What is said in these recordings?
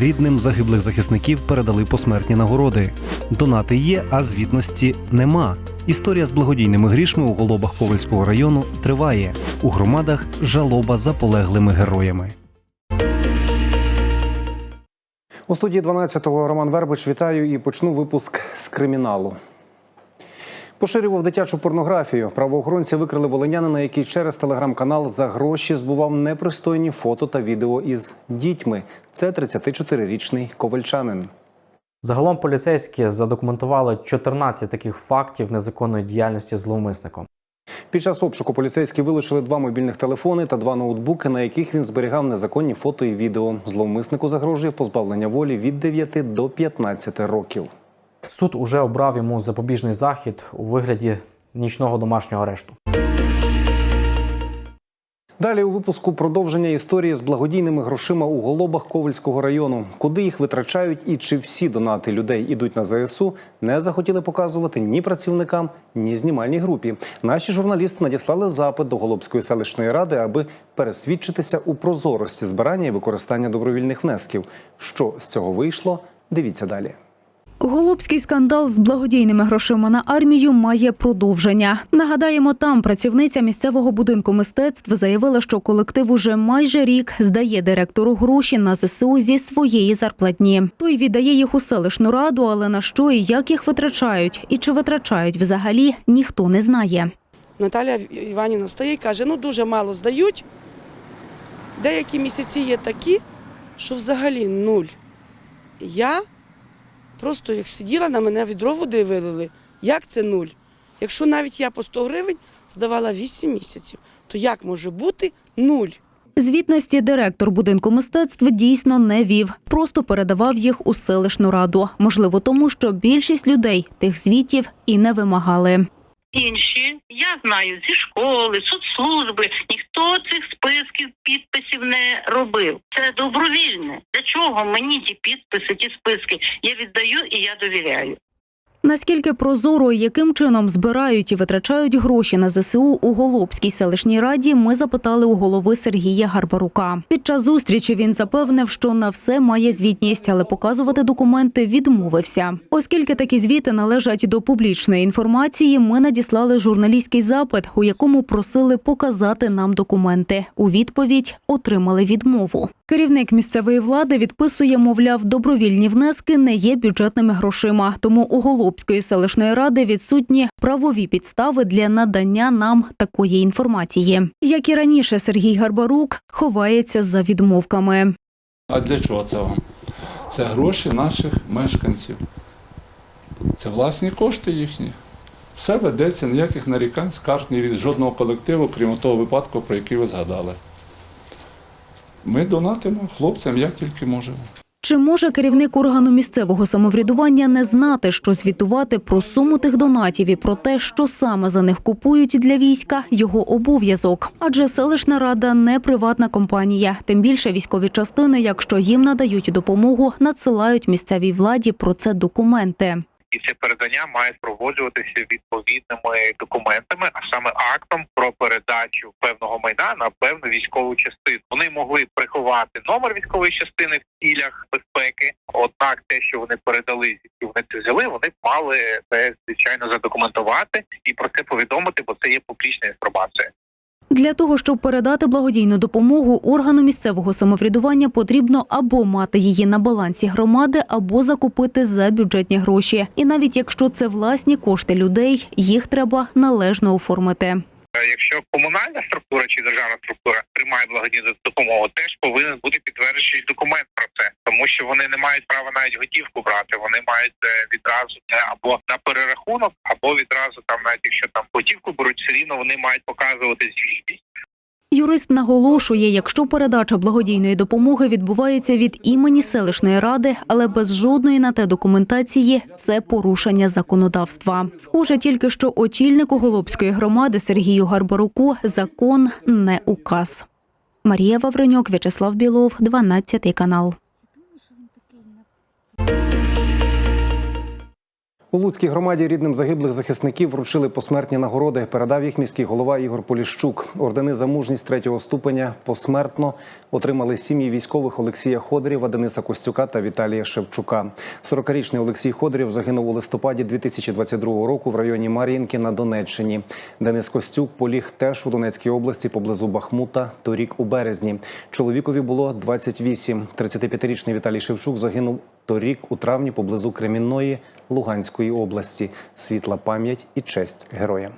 Рідним загиблих захисників передали посмертні нагороди. Донати є, а звітності нема. Історія з благодійними грішми у голобах Ковальського району триває. У громадах жалоба за полеглими героями. У студії 12-го Роман Вербич вітаю і почну випуск з криміналу. Поширював дитячу порнографію. Правоохоронці викрили волинянина, який через телеграм-канал за гроші збував непристойні фото та відео із дітьми. Це 34-річний ковальчанин. Загалом поліцейські задокументували 14 таких фактів незаконної діяльності зловмисником. Під час обшуку поліцейські вилучили два мобільних телефони та два ноутбуки, на яких він зберігав незаконні фото і відео. Зловмиснику загрожує позбавлення волі від 9 до 15 років. Суд уже обрав йому запобіжний захід у вигляді нічного домашнього арешту. Далі у випуску продовження історії з благодійними грошима у голобах Ковальського району. Куди їх витрачають і чи всі донати людей ідуть на ЗСУ, не захотіли показувати ні працівникам, ні знімальній групі. Наші журналісти надіслали запит до Голобської селищної ради, аби пересвідчитися у прозорості збирання і використання добровільних внесків. Що з цього вийшло? Дивіться далі. Голубський скандал з благодійними грошима на армію має продовження. Нагадаємо, там працівниця місцевого будинку мистецтв заявила, що колектив уже майже рік здає директору гроші на ЗСУ зі своєї зарплатні. Той віддає їх у селищну раду, але на що і як їх витрачають, і чи витрачають взагалі, ніхто не знає. Наталя Іванівна встає і каже, ну дуже мало здають. Деякі місяці є такі, що взагалі нуль. Я просто як сиділа, на мене відро води вилили. Як це нуль? Якщо навіть я по 100 гривень здавала 8 місяців, то як може бути нуль? Звітності директор будинку мистецтв дійсно не вів, просто передавав їх у селищну раду. Можливо, тому що більшість людей тих звітів і не вимагали. Інші, я знаю зі школи, соцслужби, ніхто цих списків підписів не робив. Це добровільне. Для чого мені ті підписи, ті списки? Я віддаю і я довіряю. Наскільки прозоро і яким чином збирають і витрачають гроші на ЗСУ у Голобській селищній раді, ми запитали у голови Сергія Гарбарука. Під час зустрічі він запевнив, що на все має звітність, але показувати документи відмовився. Оскільки такі звіти належать до публічної інформації, ми надіслали журналістський запит, у якому просили показати нам документи. У відповідь отримали відмову. Керівник місцевої влади відписує, мовляв, добровільні внески не є бюджетними грошима. Тому у Голобської селищної ради відсутні правові підстави для надання нам такої інформації. Як і раніше, Сергій Гарбарук ховається за відмовками. А для чого це вам? Це гроші наших мешканців. Це власні кошти їхні. Все ведеться, ніяких нарікань, скарг ні від жодного колективу, крім того випадку, про який ви згадали. Ми донатимо хлопцям як тільки можемо. Чи може керівник органу місцевого самоврядування не знати, що звітувати про суму тих донатів і про те, що саме за них купують для війська, його обов'язок? Адже селищна рада не приватна компанія. Тим більше військові частини, якщо їм надають допомогу, надсилають місцевій владі про це документи. І це передання має проводжуватися відповідними документами, а саме актом про передачу певного майна на певну військову частину. Вони могли приховати номер військової частини в цілях безпеки. Однак, те, що вони передали, звідки вони це взяли, вони мали це звичайно задокументувати і про це повідомити, бо це є публічна інформація. Для того, щоб передати благодійну допомогу органу місцевого самоврядування, потрібно або мати її на балансі громади, або закупити за бюджетні гроші. І навіть якщо це власні кошти людей, їх треба належно оформити. Е, Якщо комунальна структура чи державна структура приймає благодійну допомогу, теж повинен бути підтверджуючий документ про це, тому що вони не мають права навіть готівку брати. Вони мають е, відразу або на перерахунок, або відразу там, навіть якщо там готівку беруть, все рівно вони мають показувати звітність. Юрист наголошує, якщо передача благодійної допомоги відбувається від імені селищної ради, але без жодної на те документації, це порушення законодавства. Схоже, тільки що очільнику Голобської громади Сергію Гарбаруку закон не указ. Марія Вавренюк, В'ячеслав Білов, 12 канал. У Луцькій громаді рідним загиблих захисників вручили посмертні нагороди. Передав їх міський голова Ігор Поліщук. Ордени за мужність третього ступеня посмертно отримали сім'ї військових Олексія Ходорєва, Дениса Костюка та Віталія Шевчука. 40-річний Олексій Ходорєв загинув у листопаді 2022 року в районі Мар'їнки на Донеччині. Денис Костюк поліг теж у Донецькій області поблизу Бахмута торік у березні. Чоловікові було 28. 35-річний Віталій Шевчук загинув торік у травні поблизу Кремінної Луганської області. Світла пам'ять і честь героям.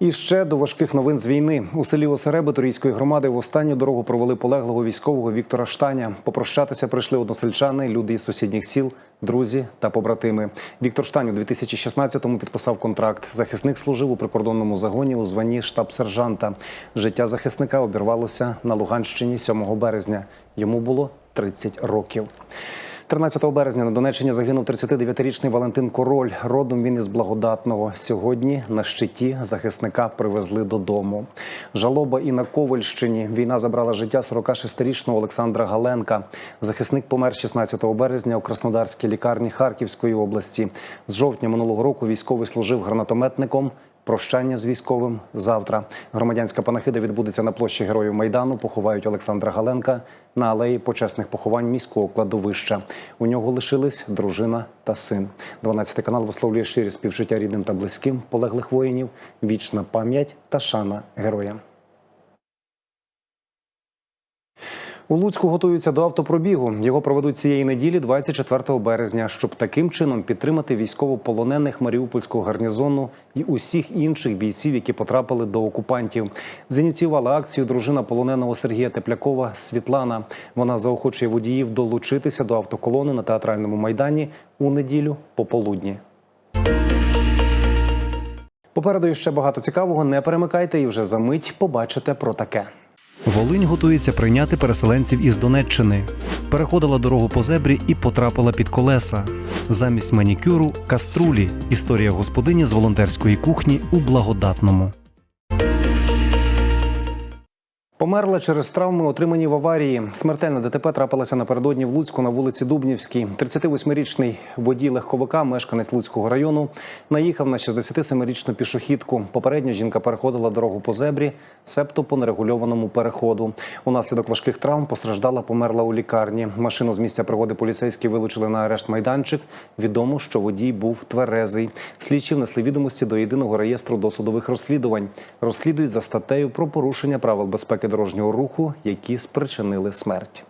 І ще до важких новин з війни у селі Осереби Торійської громади в останню дорогу провели полеглого військового Віктора Штаня. Попрощатися прийшли односельчани, люди із сусідніх сіл, друзі та побратими. Віктор Штань у 2016-му підписав контракт. Захисник служив у прикордонному загоні у званні штаб-сержанта. Життя захисника обірвалося на Луганщині 7 березня. Йому було 30 років. 13 березня на Донеччині загинув 39-річний Валентин Король. Родом він із благодатного. Сьогодні на щиті захисника привезли додому. Жалоба і на Ковальщині. Війна забрала життя 46-річного Олександра Галенка. Захисник помер 16 березня у Краснодарській лікарні Харківської області. З жовтня минулого року військовий служив гранатометником. Прощання з військовим завтра. Громадянська панахида відбудеться на площі Героїв Майдану. Поховають Олександра Галенка на алеї почесних поховань міського кладовища. У нього лишились дружина та син. 12 канал висловлює щирі співчуття рідним та близьким полеглих воїнів. Вічна пам'ять та шана героям. У Луцьку готуються до автопробігу. Його проведуть цієї неділі, 24 березня, щоб таким чином підтримати військовополонених Маріупольського гарнізону і усіх інших бійців, які потрапили до окупантів. Зініціювала акцію дружина полоненого Сергія Теплякова Світлана. Вона заохочує водіїв долучитися до автоколони на театральному майдані у неділю пополудні. Попереду ще багато цікавого. Не перемикайте і вже за мить побачите про таке. Волинь готується прийняти переселенців із Донеччини. Переходила дорогу по зебрі і потрапила під колеса. Замість манікюру каструлі. Історія господині з волонтерської кухні у благодатному. Померла через травми, отримані в аварії. Смертельна ДТП трапилася напередодні в Луцьку на вулиці Дубнівській. 38-річний водій легковика, мешканець Луцького району, наїхав на 67-річну пішохідку. Попередньо жінка переходила дорогу по зебрі, себто по нерегульованому переходу. Унаслідок важких травм постраждала, померла у лікарні. Машину з місця пригоди поліцейські вилучили на арешт майданчик. Відомо, що водій був тверезий. Слідчі внесли відомості до єдиного реєстру досудових розслідувань. Розслідують за статтею про порушення правил безпеки дорожнього руху, які спричинили смерть.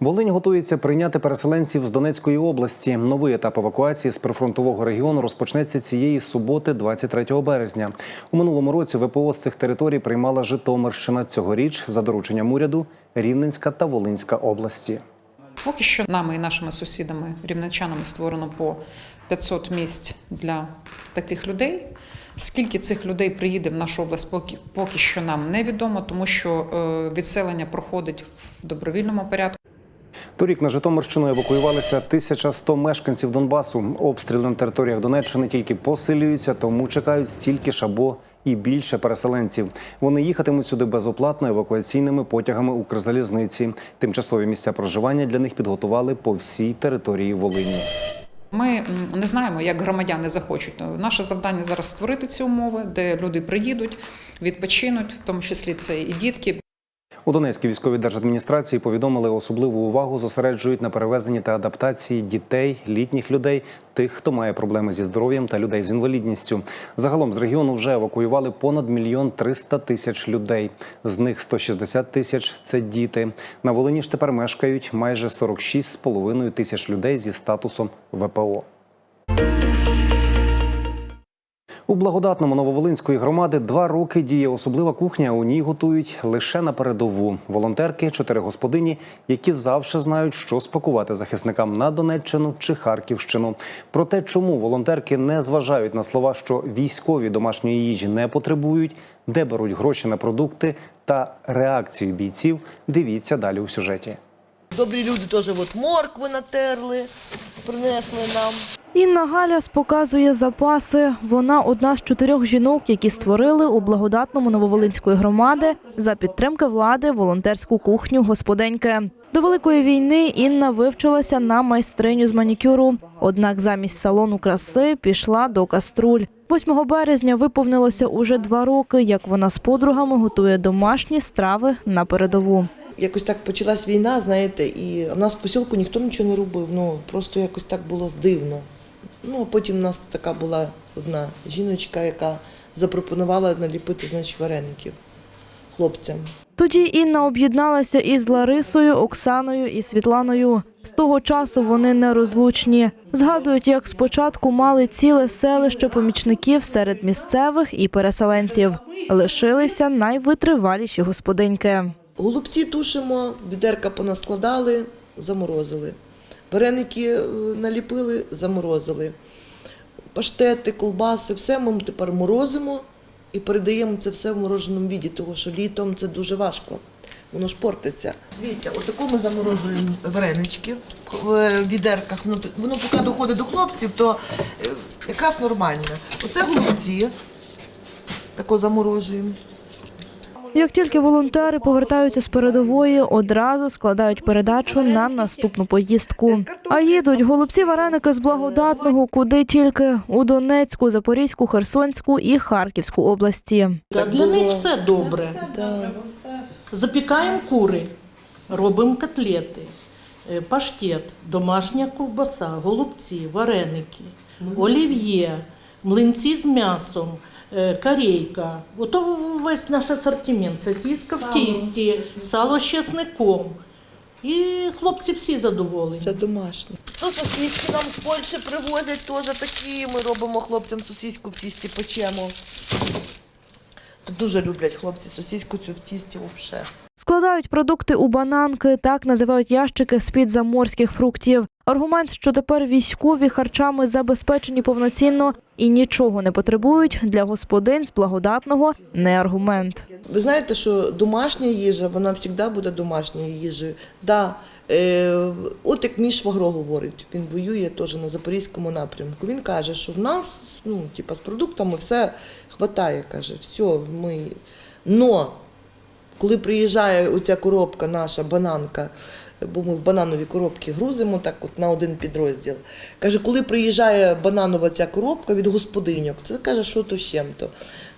Волинь готується прийняти переселенців з Донецької області. Новий етап евакуації з прифронтового регіону розпочнеться цієї суботи, 23 березня. У минулому році ВПО з цих територій приймала Житомирщина. Цьогоріч за дорученням уряду Рівненська та Волинська області. Поки що нами і нашими сусідами, рівненчанами створено по 500 місць для таких людей. Скільки цих людей приїде в нашу область, поки, поки що нам невідомо, тому що е, відселення проходить в добровільному порядку. Торік на Житомирщину евакуювалися 1100 мешканців Донбасу. Обстріли на територіях Донеччини тільки посилюються, тому чекають стільки ж або і більше переселенців. Вони їхатимуть сюди безоплатно евакуаційними потягами Укрзалізниці. Тимчасові місця проживання для них підготували по всій території Волині. Ми не знаємо, як громадяни захочуть. Наше завдання зараз створити ці умови, де люди приїдуть, відпочинуть, в тому числі це і дітки. У Донецькій військовій держадміністрації повідомили, особливу увагу зосереджують на перевезенні та адаптації дітей, літніх людей, тих, хто має проблеми зі здоров'ям та людей з інвалідністю. Загалом з регіону вже евакуювали понад мільйон триста тисяч людей. З них 160 тисяч це діти. На Волині ж тепер мешкають майже 46,5 тисяч людей зі статусом ВПО. У благодатному Нововолинської громади два роки діє особлива кухня. У ній готують лише на передову. Волонтерки, чотири господині, які завжди знають, що спакувати захисникам на Донеччину чи Харківщину. Про те, чому волонтерки не зважають на слова, що військові домашньої їжі не потребують, де беруть гроші на продукти та реакцію бійців. Дивіться далі у сюжеті. Добрі люди теж от моркви натерли, принесли нам. Інна Галяс показує запаси. Вона одна з чотирьох жінок, які створили у благодатному Нововолинської громади за підтримки влади волонтерську кухню господеньки. До великої війни Інна вивчилася на майстриню з манікюру. Однак замість салону краси пішла до каструль. 8 березня виповнилося уже два роки, як вона з подругами готує домашні страви на передову. Якось так почалась війна, знаєте, і в нас в посілку ніхто нічого не робив. Ну просто якось так було дивно. Ну а потім в нас така була одна жіночка, яка запропонувала наліпити значить, вареників хлопцям. Тоді Інна об'єдналася із Ларисою, Оксаною і Світланою. З того часу вони нерозлучні. Згадують, як спочатку мали ціле селище помічників серед місцевих і переселенців. Лишилися найвитриваліші господиньки. Голубці тушимо, відерка понаскладали, заморозили. Вареники е, наліпили, заморозили. Паштети, колбаси, все ми тепер морозимо і передаємо це все в мороженому віді, тому що літом це дуже важко. Воно ж портиться. Дивіться, отаку ми заморожуємо варенички в е, відерках. Воно поки доходить до хлопців, то е, якраз нормально. Оце голубці. Тако заморожуємо. Як тільки волонтери повертаються з передової, одразу складають передачу на наступну поїздку. А їдуть голубці вареники з благодатного, куди тільки у Донецьку, Запорізьку, Херсонську і Харківську області. Так Для них все добре. Запікаємо кури, робимо котлети, е, паштет, домашня ковбаса, голубці, вареники, олів'є, млинці з м'ясом, корейка. Ото весь наш асортимент. Сосиска в тісті, сало з чесником. І хлопці всі задоволені. Це домашнє. То сосиски нам з Польщі привозять теж такі. Ми робимо хлопцям сосиску в тісті печемо. Тут дуже люблять хлопці сосиску цю в тісті взагалі. Складають продукти у бананки, так називають ящики з-під заморських фруктів. Аргумент, що тепер військові харчами забезпечені повноцінно і нічого не потребують для господинь з благодатного не аргумент. Ви знаєте, що домашня їжа, вона завжди буде домашньою їжею. Да, е, от як мій швагро говорить, він воює теж на Запорізькому напрямку. Він каже, що в нас ну, типа, з продуктами все хватає. Каже, все, ми. Но коли приїжджає оця коробка, наша бананка, бо ми в бананові коробки грузимо так от на один підрозділ. Каже, коли приїжджає бананова ця коробка від господиньок, це каже, що то з чим-то.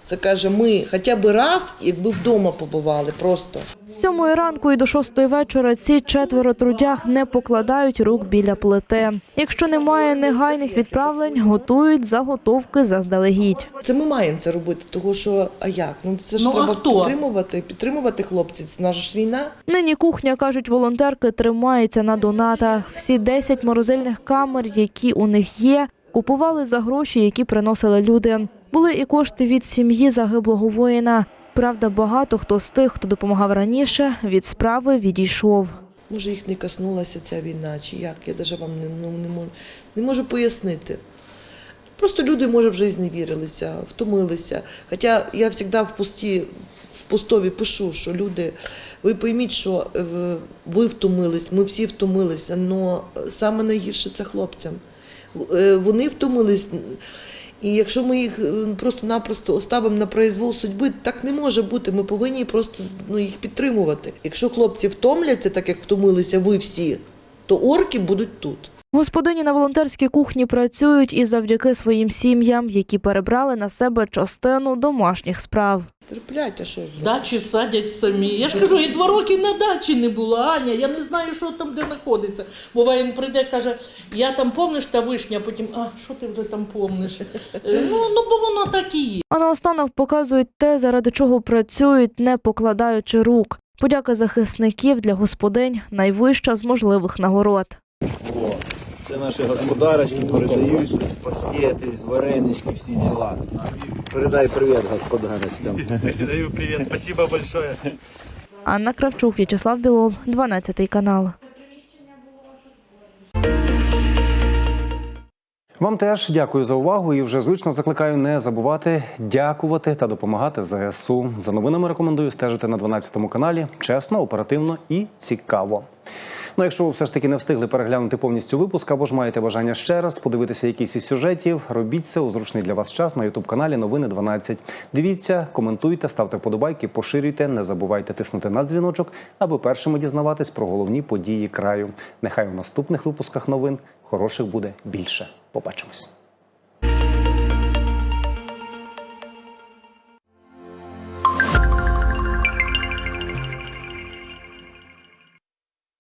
Це каже, ми хоча б раз, якби вдома побували, просто. З сьомої ранку і до шостої вечора ці четверо трудяг не покладають рук біля плити. Якщо немає негайних відправлень, готують заготовки заздалегідь. Це ми маємо це робити, тому що а як? Ну це ж Ну, треба хто? підтримувати, підтримувати хлопців. У нас ж війна. Нині кухня, кажуть волонтерки, тримається на донатах. Всі 10 морозильних камер, які у них є, купували за гроші, які приносили люди. Були і кошти від сім'ї загиблого воїна. Правда, багато хто з тих, хто допомагав раніше, від справи відійшов. Може, їх не коснулася ця війна, чи як? Я навіть вам не, ну, не, можу, не можу пояснити. Просто люди, може, вже і зневірилися, втомилися. Хоча я завжди в пості, в постові пишу, що люди, ви пойміть, що е, ви втомились, ми всі втомилися, але саме найгірше це хлопцям. Е, Вони втомились. І якщо ми їх е, просто-напросто оставимо на произвол судьби, так не може бути. Ми повинні просто ну, їх підтримувати. Якщо хлопці втомляться, так як втомилися ви всі, то орки будуть тут. Господині на волонтерській кухні працюють і завдяки своїм сім'ям, які перебрали на себе частину домашніх справ. Терплять, а що зробиш? Дачі садять самі. Я ж кажу, і два роки на дачі не було, Аня. Я не знаю, що там де знаходиться. Буває, він прийде, каже, я там помниш та вишня, а потім, а що ти вже там помниш? Е, Ну, ну бо воно так і є. А наостанок показують те, заради чого працюють, не покладаючи рук. Подяка захисників для господинь найвища з можливих нагород. Це наші господарочки передають паштети, варенички, всі діла. Передай привіт господарочкам. Передаю привет, спасибо большое. Анна Кравчук, В'ячеслав Білов, 12 канал. Вам теж дякую за увагу і вже звично закликаю не забувати дякувати та допомагати ЗСУ. За новинами рекомендую стежити на 12 каналі. Чесно, оперативно і цікаво. Ну, якщо ви все ж таки не встигли переглянути повністю випуск, або ж маєте бажання ще раз подивитися якісь із сюжетів, робіть це у зручний для вас час на ютуб каналі Новини 12. Дивіться, коментуйте, ставте вподобайки, поширюйте, не забувайте тиснути на дзвіночок, аби першими дізнаватись про головні події краю. Нехай у наступних випусках новин хороших буде більше. Побачимось.